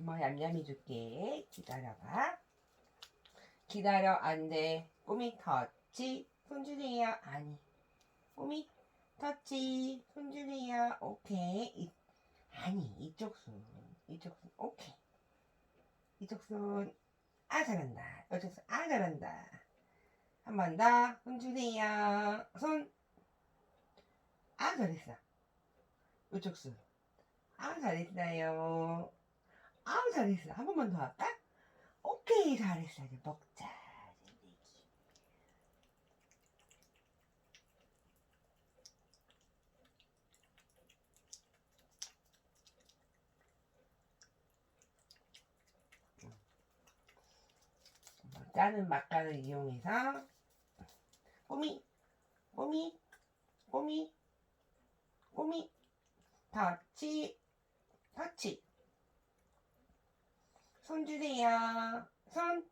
엄마 얌얌이 줄게. 기다려봐. 기다려, 안 돼. 꼬미 터치. 손 주세요. 아니. 꼬미 터치. 손 주세요. 오케이. 이, 아니, 이쪽 손. 이쪽 손. 오케이. 이쪽 손. 아, 잘한다. 이쪽 손. 아, 잘한다. 한 번 더. 손 주세요. 손. 아, 잘했어. 이쪽 손. 아, 잘했어요. 아, 잘했어. 한 번만 더 할까? 오케이, 잘했어. 이제 먹자. 짜는 맛간을 이용해서 꼬미, 꼬미, 꼬미, 꼬미, 터치, 터치. 손 주세요. 손.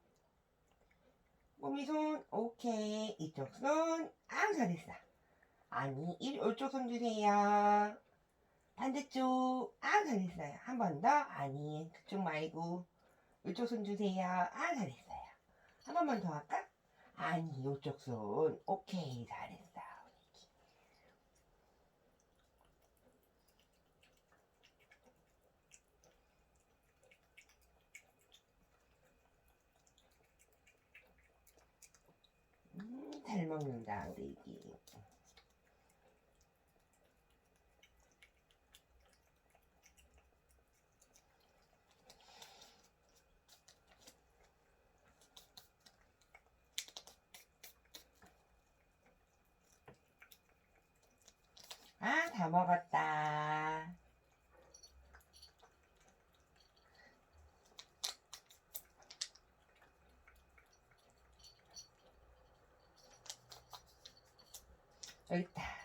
꼬미 손. 오케이. 이쪽 손. 아, 잘했어. 아니, 이- 이쪽 손 주세요. 반대쪽. 아, 잘했어요. 한 번 더. 아니, 그쪽 말고. 이쪽 손 주세요. 아, 잘했어요. 한 번만 더 할까? 아니, 이쪽 손. 오케이. 잘했어. 음, 잘 우리 애기. 아, 다 먹었다. 여기 있다.